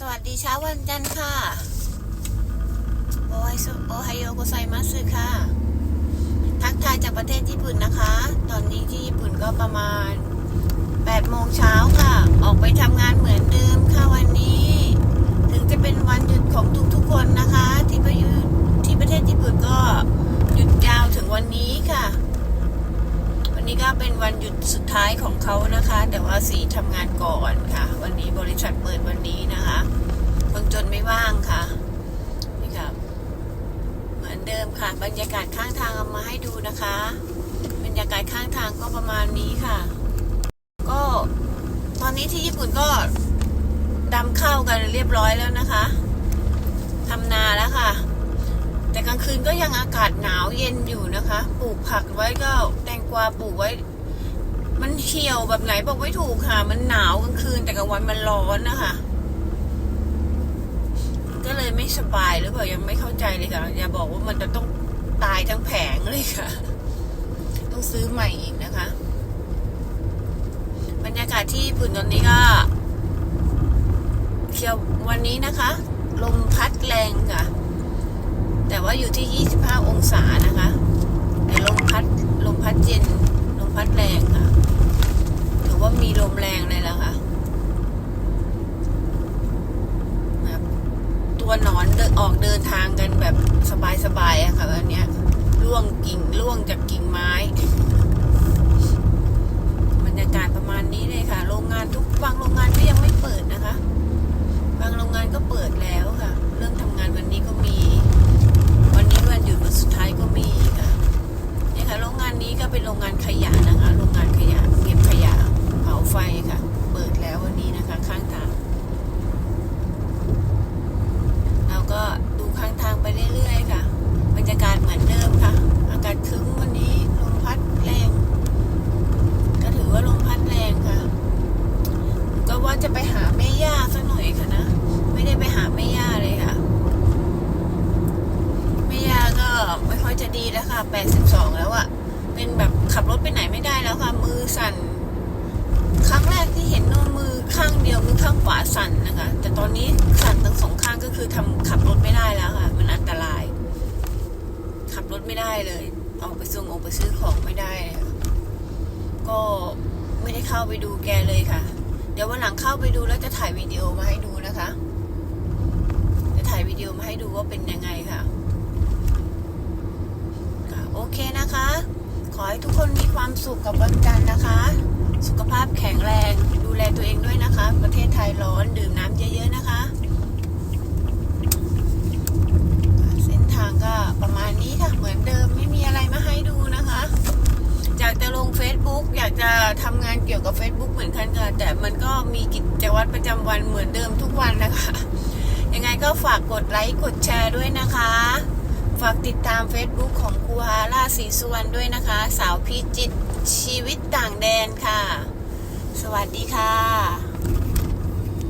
สวัสดีเช้าวันจันทร์ค่ะ โอไฮโซโอไฮโอโกไซมัสค่ะ ทักทายจากประเทศญี่ปุ่นนะคะ ตอนนี้ที่ญี่ปุ่นก็ประมาณ8โมงเช้าค่ะ ออกไปทำงานเหมือนเดิมค่ะวันนี้ ถึงจะเป็นวันหยุดของทุกๆคนนะคะ ที่ไปอยู่ที่ประเทศญี่ปุ่นก็หยุดยาวถึงวันนี้ค่ะ วันนี้ก็เป็น วันหยุดสุดท้ายของเขานะคะ แต่ว่าสีทำงานก่อนค่ะ วันนี้บริษัทเปิดวันนี้นะคะคนจนไม่ว่างค่ะนี่ค่ะเหมือนเดิมค่ะ บรรยากาศข้างทางเอามาให้ดูนะคะ บรรยากาศข้างทางก็ประมาณนี้ค่ะ ก็ตอนนี้ที่ญี่ปุ่นก็ดำเข้ากันเรียบร้อยแล้วนะคะทำนาแล้วค่ะแต่กลางคืนก็ยังอากาศหนาวเย็นอยู่นะคะ ปลูกผักไว้ก็แตงกวาปลูกไว้ มันเหี่ยวแบบไหนบอกไม่ถูกค่ะ มันหนาวกลางคืนแต่กลางวันมันร้อนนะคะ ก็เลยไม่สบายหรือเปล่ายังไม่เข้าใจเลยค่ะ อย่าบอกว่ามันจะต้องตายทั้งแผงเลยค่ะ ต้องซื้อใหม่อีกนะคะ บรรยากาศที่ญี่ปุ่นตอนนี้ก็เที่ยววันนี้นะคะ ลมพัดแรงค่ะ แต่ว่าอยู่ที่ 25 องศานะคะแต่ลมพัดลมพัดเย็น ลมพัดแรงค่ะหรือว่า มีลมแรงเลยแล้วค่ะแบบตัวหนอนเดินออกเดินทางกันแบบสบายๆอะค่ะวันเนี้ยล่วงกิ่งล่วงจากกิ่งไม้ บรรยากาศประมาณนี้เลยค่ะ โรงงานทุกบางโรงงานก็ยังไม่เปิดนะคะ บางโรงงานก็เปิดแล้วค่ะ เรื่องทำงานวันนี้ก็มี วันนี้วันหยุดวันสุดท้ายก็มีค่ะเนี่ยค่ะโรงงานนี้ก็เป็นโรงงานขยะนะคะ โรงงานขยะเก็บขยะเผาไฟค่ะ เปิดแล้ววันนี้นะคะ ข้างทางเราก็ดูข้างทางไปเรื่อยๆค่ะ บรรยากาศเหมือนเดิมค่ะ อากาศครึ้มวันนี้ลมพัดแรง ก็ถือว่าลมพัดแรงค่ะ ก็ ว่าจะไปหาแม่ย่าสักหน่อยค่ะนะ ไม่ได้ไปหาแม่ย่าเลยค่ะ แม่ย่าก็ไม่ค่อยจะดีแล้วค่ะ82แล้วอะเป็นแบบขับรถไปไหนไม่ได้แล้วค่ะ มือสั่น ครั้งแรกที่เห็นน้นมือข้างเดียวมือข้างขวาสั่นนะคะ แต่ตอนนี้สั่นทั้งสองข้างก็คือทำขับรถไม่ได้แล้วค่ะ มันอันตราย ขับรถไม่ได้เลย ออกไปส่งออกไปซื้อของไม่ได้ ก็ไม่ได้เข้าไปดูแกเลยค่ะ เดี๋ยววันหลังเข้าไปดูแล้วจะถ่ายวิดีโอมาให้ดูนะคะ จะถ่ายวิดีโอมาให้ดูว่าเป็นยังไงค่ะค่ะ โอเคนะคะ ขอให้ทุกคนมีความสุขกับวันจันทร์นะคะ สุขภาพแข็งแรง ดูแลตัวเองด้วยนะคะ ประเทศไทยร้อนดื่มน้ำเยอะๆนะคะ เส้นทางก็ประมาณนี้ค่ะ เหมือนเดิมไม่มีอะไรมาให้ดูนะคะ อยากจะลง Facebook อยากจะทำงานเกี่ยวกับ Facebook เหมือนกันค่ะ แต่มันก็มีกิจวัตรประจำวันเหมือนเดิมทุกวันนะคะ ยังไงก็ฝากกดไลค์กดแชร์ด้วยนะคะ ฝากติดตาม Facebook ของครูฮาร่าศรีสุวรรณด้วยนะคะ สาวพิจิตชีวิตต่างแดนค่ะ สวัสดีค่ะ